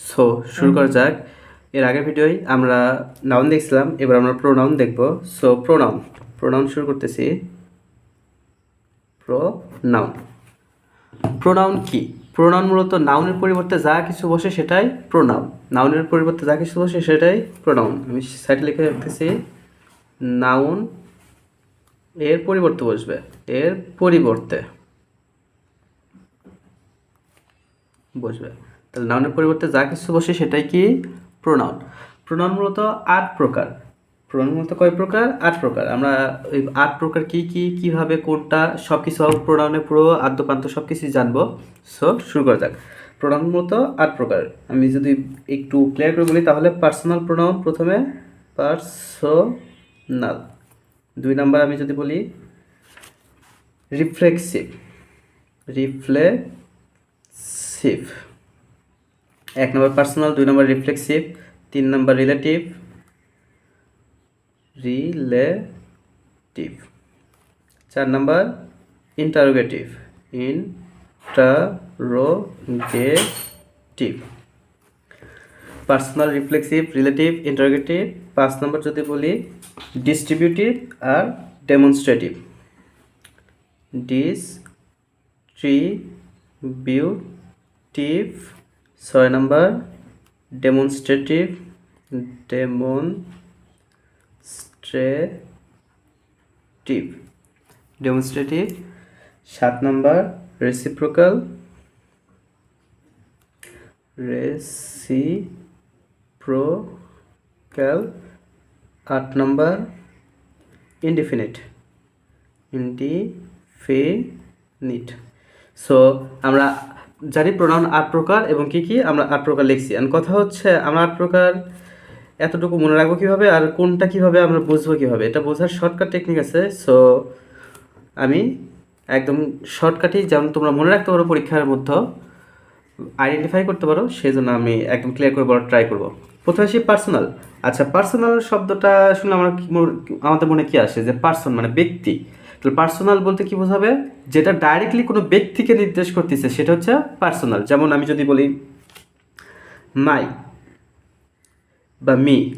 So শুরু করা যাক। এর আগের ভিডিওয় আমরা নাউন দেখছিলাম এবার আমরা প্রোনাউন দেখব। সো প্রোনাউন প্রোনাউন শুরু করতেছি। প্রোনাউন প্রোনাউন কি? প্রোনাউন মূলত নাউনের পরিবর্তে যা কিছু বসে সেটাই প্রোনাউন নাউনের পরিবর্তে যা কিছু বসে সেটাই প্রোনাউন আমি সাইডে লিখে রাখতেছি। নাউন এর পরিবর্তে বসবে। এর পরিবর্তে বসবে। তাহলে নাউনের পরিবর্তে যা কিছু বসে সেটাই কি? প্রোনাউন প্রোনাউন মূলত আট প্রকার। প্রোনাউন মূলত কয় প্রকার? আট প্রকার। আমরা ওই আট প্রকার কি কি, কীভাবে, কোনটা সব কিছু প্রোনাউনে পুরো আদ্যপান্ত সব কিছুই জানব। সো শুরু করা যাক। প্রোনাউন মূলত আট প্রকার। আমি যদি একটু ক্লিয়ার করে বলি, তাহলে পার্সোনাল প্রোনাউন প্রথমে পার্সোনাল দুই নাম্বার আমি যদি বলি রিফ্লেক্সিভ রিফ্লেক্সিভ এক নম্বর পার্সোনাল দুই নম্বর রিফ্লেক্সিভ তিন নম্বর রিলেটিভ রিলেটিভ চার number interrogative interrogative personal reflexive relative interrogative পাঁচ নম্বর যদি বলি ডিস্ট্রিবিউটিভ আর ডেমনস্ট্রেটিভ ডিস্ট্রিবিউটিভ ছয় নম্বর ডেমনস্ট্রেটিভ ডেমনস্ট্রেটিভ ডেমনস্ট্রেটিভ সাত নম্বর রেসিপ্রোকাল রেসিপ্রোকাল আট নম্বর ইনডিফিনিট ইনডিফিনিট সো আমরা জানি প্রোনাউন আট প্রকার এবং কি কি আমরা আট প্রকার লিখছি। আর কথা হচ্ছে, আমরা আট প্রকার এতটুকু মনে রাখব কীভাবে আর কোনটা কীভাবে আমরা বুঝব কীভাবে? এটা বোঝার শর্টকাট টেকনিক আছে সো আমি একদম শর্টকাটই যেমন তোমরা মনে রাখতে পারো পরীক্ষার মধ্যে আইডেন্টিফাই করতে পারো সেই জন্য আমি একদম ক্লিয়ার করে বলার ট্রাই করব। প্রথমে আসি পার্সোনাল আচ্ছা পার্সোনাল শব্দটা শুনলে আমার আমাদের মনে কি আসে? যে পার্সন মানে ব্যক্তি। তাহলে পার্সোনাল বলতে কি বোঝাবে? যেটা ডাইরেক্টলি কোনো ব্যক্তিকে নির্দেশ করতেছে, সেটা হচ্ছে পার্সোনাল যেমন আমি যদি বলি, মাই বা মি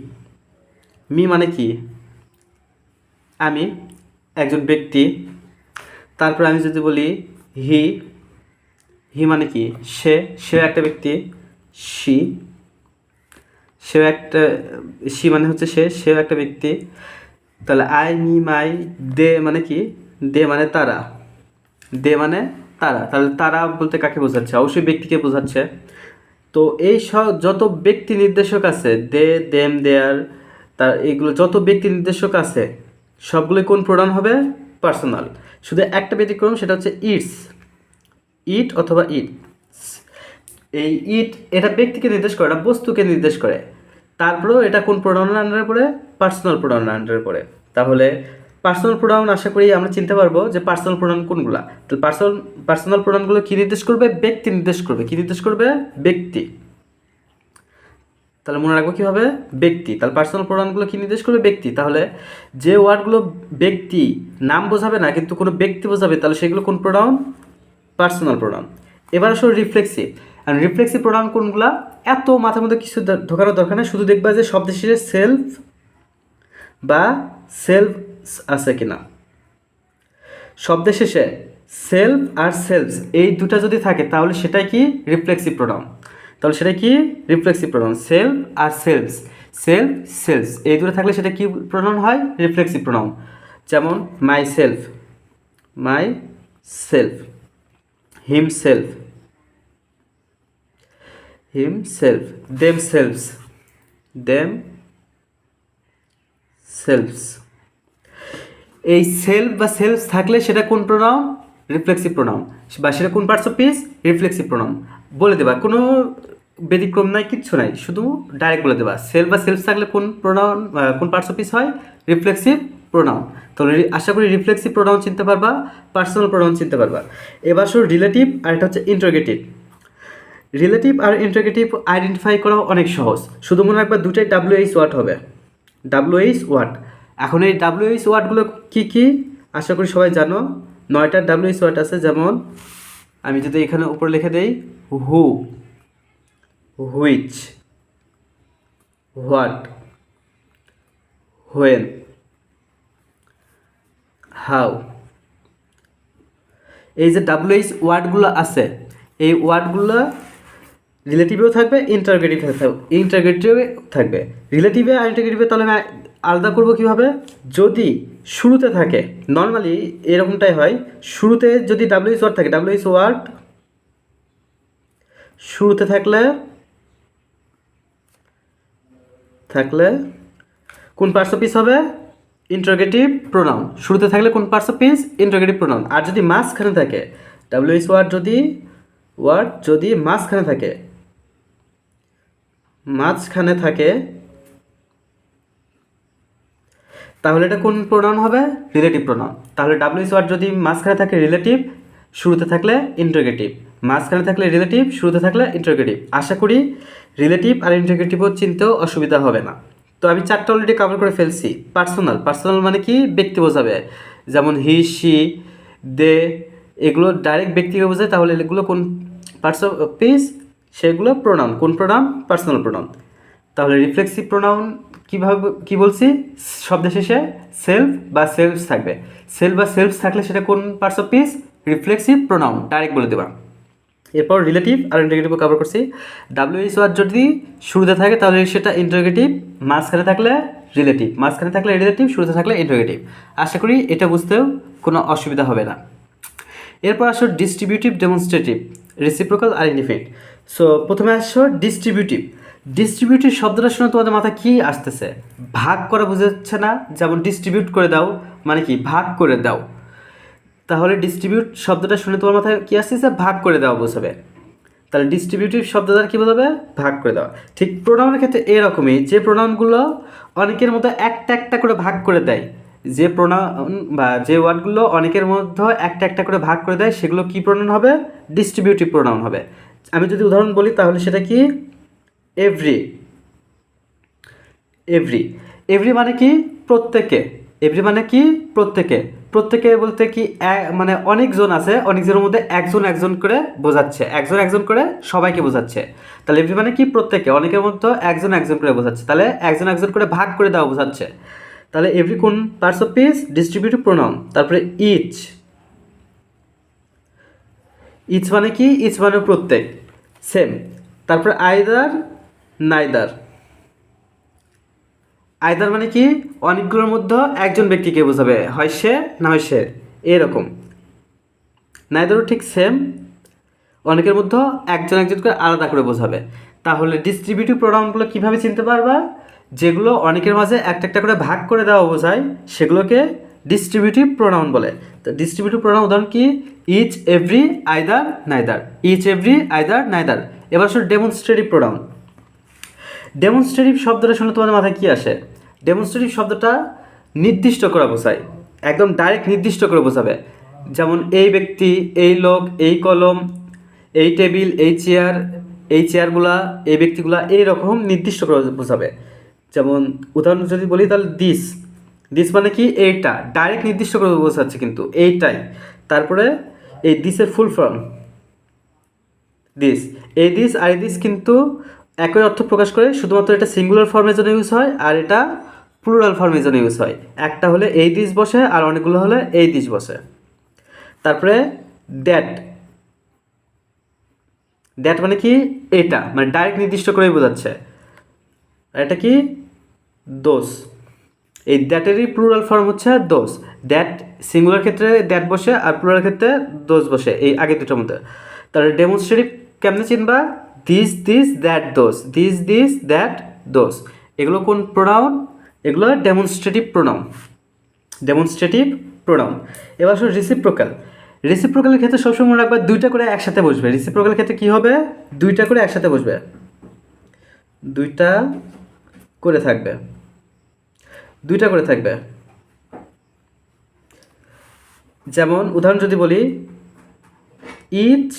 মি মানে কি? আমি একজন ব্যক্তি। তারপর আমি যদি বলি, হি হি মানে কি? সে, সেও একটা ব্যক্তি। সি। সেও একটা, সি মানে হচ্ছে সে, সেও একটা ব্যক্তি। তাহলে আই, মি, মাই, দে মানে কি? দে মানে তারা। দে মানে তারা। তাহলে তারা বলতে কাকে বোঝাচ্ছে? অবশ্যই ব্যক্তিকে বোঝাচ্ছে। তো এই সব যত ব্যক্তি নির্দেশক আছে, দে, দেম, দেয়ার, তার এগুলো যত ব্যক্তি নির্দেশক আছে, সবগুলোই কোন প্রোনাউন হবে? পার্সোনাল। শুধু একটা ব্যতিক্রম, সেটা হচ্ছে ইটস। ইট অথবা ইট। এই ইট, এটা ব্যক্তিকে নির্দেশ করে না বস্তুকে নির্দেশ করে। তারপরেও এটা কোন প্রোনাউনের আন্ডারে পড়ে পার্সোনাল প্রোনাউনের আন্ডারে পড়ে তাহলে পার্সোনাল প্রোনাউন আশা করি আমরা চিনতে পারব যে পার্সোনাল প্রোনাউন কোনগুলা। তো পার্সোনাল পার্সোনাল প্রোনাউনগুলো কী নির্দেশ করবে? ব্যক্তি নির্দেশ করবে। কী নির্দেশ করবে? ব্যক্তি। তাহলে মনে রাখব কীভাবে? ব্যক্তি। তাহলে পার্সোনাল প্রোনাউনগুলো কী নির্দেশ করবে? ব্যক্তি। তাহলে যে ওয়ার্ডগুলো ব্যক্তি নাম বোঝাবে না, কিন্তু কোনো ব্যক্তি বোঝাবে, তাহলে সেগুলো কোন প্রোনাউন পার্সোনাল প্রোনাউন এবার আসলে রিফ্লেক্সিভ আর রিফ্লেক্সিভ প্রোনাউন কোনগুলা? এত মাথার মধ্যে কিছু ঢোকানোর দরকার নেই। শুধু দেখবা যে শব্দ শেষে সেলফ বা সেলফ আছে কিনা? শব্দের শেষে সেলফ আর সেলফস এই দুটা যদি থাকে, তাহলে সেটাই কি? রিফ্লেক্সিভ প্রোনাউন তাহলে সেটা কি? রিফ্লেক্সিভ প্রোনাউন সেলফ আর সেলফস সেলফ সেলফস এই দুটো থাকলে সেটা কি প্রোনাউন হয়? রিফ্লেক্সিভ প্রোনাউন যেমন myself myself himself himself themselves themselves এই সেলফ বা সেলফ থাকলে সেটা কোন প্রোনাউন রিফ্লেক্সিভ প্রোনাউন বা সেটা কোন parts of speech reflexive pronoun বলে দেবা, কোনো ব্যতিক্রম নাই, কিচ্ছু নাই, শুধু ডাইরেক্ট বলে দেবা। সেলফ বা সেলফ থাকলে কোন প্রোনাউন কোন পার্টস অফ পিস হয়? রিফ্লেক্সিভ প্রোনাউন তাহলে আশা করি রিফ্লেক্সিভ প্রোনাউন চিনতে পারবা পার্সোনাল প্রোনাউন চিনতে পারবা। এবার শুধু রিলেটিভ আর এটা হচ্ছে ইন্টারোগেটিভ রিলেটিভ আর ইন্টারোগেটিভ আইডেন্টিফাই করা অনেক সহজ। শুধু মনে রাখবা দুটাই ডাব্লিউএইচ ওয়ার্ড হবে। ডাব্লিউএইচ ওয়ার্ড এখন এই ডাব্লিউএইচ ওয়ার্ডগুলো কী কী? আশা করি সবাই জানো। নয়টা ডাব্লিউএইচ ওয়ার্ড আছে, যেমন আমি যদি এখানে উপরে লিখে দেই who which what when how এই যে ডাব্লিউএইচ ওয়ার্ডগুলো আছে, এই ওয়ার্ডগুলো রিলেটিভেও থাকবে ইন্টারগ্রেটিভ ইন্টারগ্রেটিভে থাকবে। রিলেটিভে আর ইন্টারগ্রেটিভে তাহলে আমি আলাদা করব কীভাবে? যদি শুরুতে থাকে নর্মালি এরকমটাই হয়, শুরুতে যদি ডাব্লিউএইচ ওয়ার্ড থাকে ডাব্লিউএইচ ওয়ার্ড শুরুতে থাকলে থাকলে কোন পার্টস অফ পিস হবে? ইন্টারগেটিভ প্রোনাউন শুরুতে থাকলে কোন parts of speech interrogative pronoun আর যদি মাঝখানে থাকে ডাব্লিউএইচ ওয়ার্ড যদি ওয়ার্ড যদি মাঝখানে থাকে মাঝখানে থাকে। তাহলে এটা কোন প্রোনাউন হবে? রিলেটিভ প্রোনাউন তাহলে ডাব্লিউএইচ ওয়ার্ড যদি মাঝখানে থাকে রিলেটিভ শুরুতে থাকলে ইন্টারগেটিভ মাঝখানে থাকলে রিলেটিভ শুরুতে থাকলে ইন্টারগেটিভ আশা করি রিলেটিভ আর ইন্টারগেটিভও চিনতেও অসুবিধা হবে না। তো আমি চারটা অলরেডি কভার করে ফেলছি। পার্সোনাল পার্সোনাল মানে কি? ব্যক্তি বোঝাবে। যেমন হি সি দে এগুলো ডাইরেক্ট ব্যক্তিকে বোঝায়। তাহলে এগুলো কোন পার্টস অফ পিস সেগুলো প্রোনাউন কোন প্রোনাউন পার্সোনাল প্রোনাউন তাহলে রিফ্লেক্সিভ প্রোনাউন কীভাবে কী বলছি? শব্দের শেষে সেলফ বা সেলফ থাকবে। সেলফ বা সেলফ থাকলে সেটা কোন parts of speech reflexive pronoun direct বলে দেবা। এরপর রিলেটিভ আর ইন্টারগেটিভ কভার করছি। ডাব্লিউএইচ ওয়ার্ড যদি শুরুতে থাকে তাহলে সেটা ইন্টারগেটিভ মাঝখানে থাকলে রিলেটিভ মাঝখানে থাকলে রিলেটিভ শুরুতে থাকলে ইন্টারগেটিভ আশা করি এটা বুঝতেও কোনো অসুবিধা হবে না। এরপর আসো ডিস্ট্রিবিউটিভ ডেমনস্ট্রেটিভ রেসিপ্রোকাল আর ইনডিফিনিট সো প্রথমে আসছো ডিস্ট্রিবিউটিভ ডিস্ট্রিবিউটিভ শব্দটা শুনে তোমাদের মাথায় কী আসতেছে? ভাগ করা বোঝাচ্ছে না, যেমন ডিস্ট্রিবিউট করে দাও মানে কি ভাগ করে দাও। তাহলে ডিস্ট্রিবিউট শব্দটা শুনে তোমার মাথায় কী আসতেছে? ভাগ করে দেওয়া বোঝাবে। তাহলে ডিস্ট্রিবিউটিভ শব্দ দ্বারা কী বোঝাবে? ভাগ করে দেওয়া। ঠিক প্রোনাউনের ক্ষেত্রে এরকমই, যে প্রোনাউনগুলো অনেকের মতো একটা একটা করে ভাগ করে দেয়, যে প্রোনাউন বা যে ওয়ার্ডগুলো অনেকের মধ্যে একটা একটা করে ভাগ করে দেয়, সেগুলো কী প্রোনাউন হবে? ডিস্ট্রিবিউটিভ প্রোনাউন হবে। আমি যদি উদাহরণ বলি, তাহলে সেটা কি? এভরি এভরি এভরি মানে কি? প্রত্যেকে। এভরি মানে কি? প্রত্যেকে। প্রত্যেকে বলতে কি মানে অনেকজন আছে, অনেকজনের মধ্যে একজন একজন করে বোঝাচ্ছে। একজন একজন করে সবাইকে বোঝাচ্ছে। তাহলে এভরি মানে কি? প্রত্যেকে। অনেকের মধ্যে একজন একজন করে বোঝাচ্ছে। তাহলে একজন একজন করে ভাগ করে দেওয়া বোঝাচ্ছে। তাহলে এভরি কোন parts of speech distributive pronoun তারপরে ইচ ইচ মানে কি? ইচ মানে প্রত্যেক। সেম তারপরে আইদার নাইদার আইদার মানে কি? অনেকগুলোর মধ্যে একজন ব্যক্তিকে বোঝাবে, হয় সে না হয় সে। এরকম। নাইদারও ঠিক সেম অনেকের মধ্যে একজন একজন করে আলাদা করে বোঝাবে। তাহলে ডিস্ট্রিবিউটিভ প্রোনাউনগুলো কীভাবে চিনতে পারবা? যেগুলো অনেকের মাঝে একটা একটা করে ভাগ করে দেওয়া বোঝায়, সেগুলোকে ডিস্ট্রিবিউটিভ প্রোনাউন বলে। তো ডিস্ট্রিবিউটিভ প্রোনাউন উদাহরণ কি? Each every either neither each every either neither এবার শুধু ডেমনস্ট্রেটিভ প্রোনাউন ডেমনস্ট্রেটিভ শব্দটা শুনে তোমাদের মাথায় কী আসে? ডেমনস্ট্রেটিভ শব্দটা নির্দিষ্ট করা বোঝায়। একদম ডাইরেক্ট নির্দিষ্ট করে বোঝাবে। যেমন এই ব্যক্তি, এই লোক, এই কলম, এই টেবিল, এই চেয়ার, এই চেয়ারগুলা, এই ব্যক্তিগুলা এইরকম নির্দিষ্ট করে বোঝাবে। যেমন উদাহরণ যদি বলি তাহলে দিস দিস মানে কি? এইটা। ডাইরেক্ট নির্দিষ্ট করে বোঝাচ্ছে কিন্তু এইটাই। তারপরে এই দিসের ফুল ফর্ম দিস এই দিস আর এই দিস কিন্তু একই অর্থ প্রকাশ করে, শুধুমাত্র এটা সিঙ্গুলার ফর্মের জন্য ইউজ হয় আর এটা প্লুরাল ফর্মের জন্য ইউজ হয়। একটা হলে এই দিস বসে আর অনেকগুলো হলে এই দিস বসে। তারপরে দ্যাট দ্যাট মানে কি? এটা মানে ডাইরেক্ট নির্দিষ্ট করেই বোঝাচ্ছে। এটা কি? দোষ এই দ্যাটেরই প্লুরাল ফর্ম হচ্ছে দোষ দ্যাট সিঙ্গুলার ক্ষেত্রে দ্যাট বসে আর প্লুরাল ক্ষেত্রে দোষ বসে, এই আগে দুটোর মধ্যে। তাহলে ডেমনস্ট্রেটিভ কেমনে চিনবা? This these that those this these that those এগুলো কোন প্রোনাউন এগুলো ডেমনস্ট্রেটিভ প্রোনাউন ডেমনস্ট্রেটিভ প্রোনাউন এবার আসলে রিসিপ্রোকাল রিসিপ্রোকালের ক্ষেত্রে সবসময় মনে রাখবা দুইটা করে একসাথে বসবে। রিসিপ্রোকালের ক্ষেত্রে কী হবে? দুইটা করে একসাথে বসবে। দুইটা করে থাকবে। দুইটা করে থাকবে। যেমন উদাহরণ যদি বলি ইচ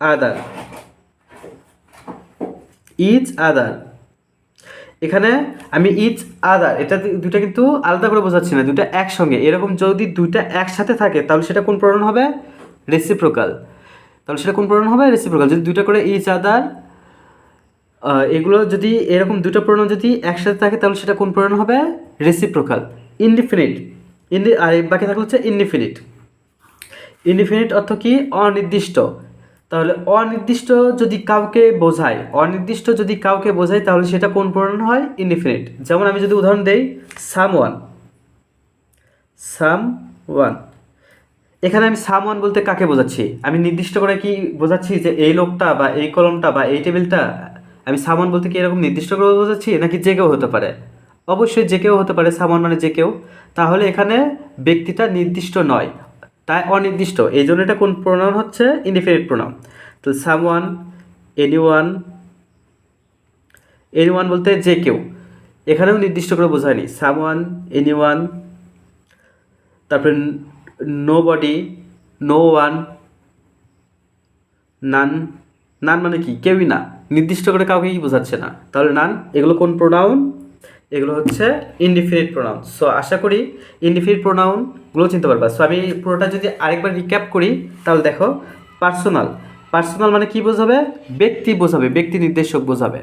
আদার ইচ আদার এখানে আমি ইচ আদার এটা দুইটা কিন্তু আলাদা করে বোঝাচ্ছি না, দুইটা একসঙ্গে। এরকম যদি দুইটা একসাথে থাকে, তাহলে সেটা কোন প্রণয়ন হবে? রেসিপ্রোকাল তাহলে সেটা কোন প্রোনাউন হবে? রেসিপ্রোকাল যদি দুইটা করে ইচ আদার এগুলো যদি এরকম দুটো প্রোনাউন যদি একসাথে থাকে, তাহলে সেটা কোন প্রোনাউন হবে? রেসিপ্রোকাল ইনডিফিনিট ইন্ডি আর বাকি থাকলে হচ্ছে ইনডিফিনিট ইনডিফিনিট অর্থ কি? অনির্দিষ্ট। তাহলে অনির্দিষ্ট যদি কাউকে বোঝায়, অনির্দিষ্ট যদি কাউকে বোঝায়, তাহলে সেটা কোন প্রোনাউন হয়? ইনডিফিনিট যেমন আমি যদি উদাহরণ দেই সাম ওয়ান সাম ওয়ান এখানে আমি সাম ওয়ান বলতে কাকে বোঝাচ্ছি? আমি নির্দিষ্ট করে কি বোঝাচ্ছি যে এই লোকটা বা এই কলমটা বা এই টেবিলটা? আমি সামান বলতে কি এরকম নির্দিষ্ট করে বোঝাচ্ছি? নাকি যে কেউ হতে পারে? অবশ্যই যে কেউ হতে পারে, সামান মানে যে কেউ। তাহলে এখানে ব্যক্তিটা নির্দিষ্ট নয়, তাই অনির্দিষ্ট। এই জন্য এটা কোন প্রোনাউন হচ্ছে? ইনডিফিনিট প্রোনাউন তো someone anyone anyone বলতে যে কেউ। এখানেও নির্দিষ্ট করে বোঝায়নি। সামওয়ান এনি ওয়ান তারপরে nobody no one none none মানে কি? কেউই না। নির্দিষ্ট করে কাউকেই বোঝাচ্ছে না। তাহলে নান, এগুলো কোন প্রোনাউন এগুলো হচ্ছে ইনডিফিনিট প্রোনাউন সো আশা করি ইনডিফিনিট প্রোনাউনগুলো চিনতে পারবা। সো আমি পুরোটা যদি আরেকবার রিক্যাপ করি, তাহলে দেখো পার্সোনাল পার্সোনাল মানে কি বোঝাবে? ব্যক্তি বোঝাবে, ব্যক্তি নির্দেশক বোঝাবে।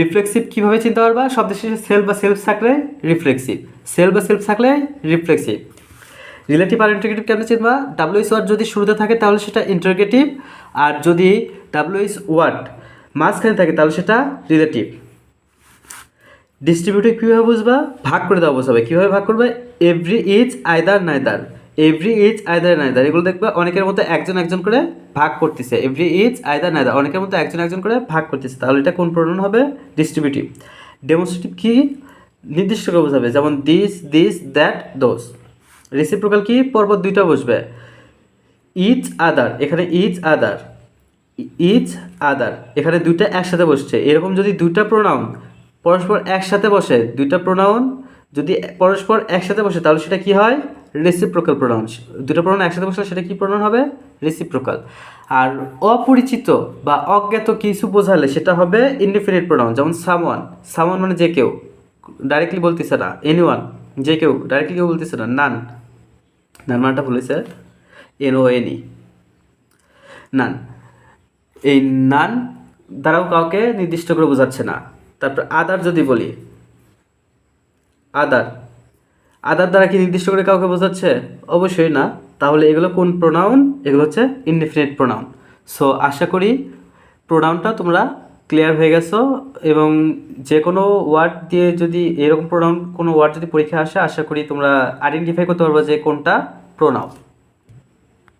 রিফ্লেক্সিভ কীভাবে চিনতে পারবা? শব্দ শেষে সেলফ বা সেলফ থাকলে রিফ্লেক্সিভ সেলফ বা সেলফ থাকলে রিফ্লেক্সিভ রিলেটিভ আর ইন্টারগেটিভ কেন চিনবা? ডাব্লিউএস ওয়ার্ড যদি শুরুতে থাকে, তাহলে সেটা ইন্টারগেটিভ আর যদি ডাব্লিউএস ওয়ার্ড মাঝখানে থাকে, তাহলে সেটা রিলেটিভ ডিস্ট্রিবিউটিভ কীভাবে বুঝবা? ভাগ করে দেওয়া বোঝাবে কীভাবে ভাগ করবে? Every each either neither every each either neither এগুলো দেখবা অনেকের মতো একজন একজন করে ভাগ করতেছে। এভরি ইজ আয়দার নাইদার অনেকের মতো একজন একজন করে ভাগ করতেছে। তাহলে এটা কোন প্রণয়ন হবে? ডিস্ট্রিবিউটিভ ডেমনস্ট্রেটিভ কি? নির্দিষ্ট করে বোঝাবে। যেমন this these that those reciprocal কি? পরপর দুইটা বসবে। ইচ আদার এখানে ইচ আদার ইচ আদার এখানে দুইটা একসাথে বসছে। এরকম যদি দুইটা প্রোনাউন পরস্পর একসাথে বসে, দুইটা প্রোনাউন যদি পরস্পর একসাথে বসে, তাহলে সেটা কি হয়? রেসিপ্রোকাল প্রোনাউন দুটো প্রোনাউন একসাথে বসলে সেটা কি প্রোনাউন হবে? রেসিপ্রোকাল আর অপরিচিত বা অজ্ঞাত কিছু বোঝালে সেটা হবে ইনডিফিনিট প্রোনাউন যেমন সামওয়ান সামওয়ান মানে যে কেউ। ডাইরেক্টলি বলতেছে না। এনিওয়ান যে কেউ। ডাইরেক্টলি কেউ বলতেছে না। নান নান মানটা বলেছে এন এনি নান এই নান দ্বারাও কাউকে নির্দিষ্ট করে বোঝাচ্ছে না। তারপর আদার যদি বলি, আদার আদার দ্বারা কি নির্দিষ্ট করে কাউকে বোঝাচ্ছে? অবশ্যই না। তাহলে এগুলো কোন প্রোনাউন এগুলো হচ্ছে ইনডিফিনিট প্রোনাউন সো আশা করি প্রোনাউনটা তোমরা ক্লিয়ার হয়ে গেছো এবং যে কোনো ওয়ার্ড দিয়ে যদি এরকম প্রোনাউন কোনো ওয়ার্ড যদি পরীক্ষা আসে, আশা করি তোমরা আইডেন্টিফাই করতে পারবে যে কোনটা প্রোনাউন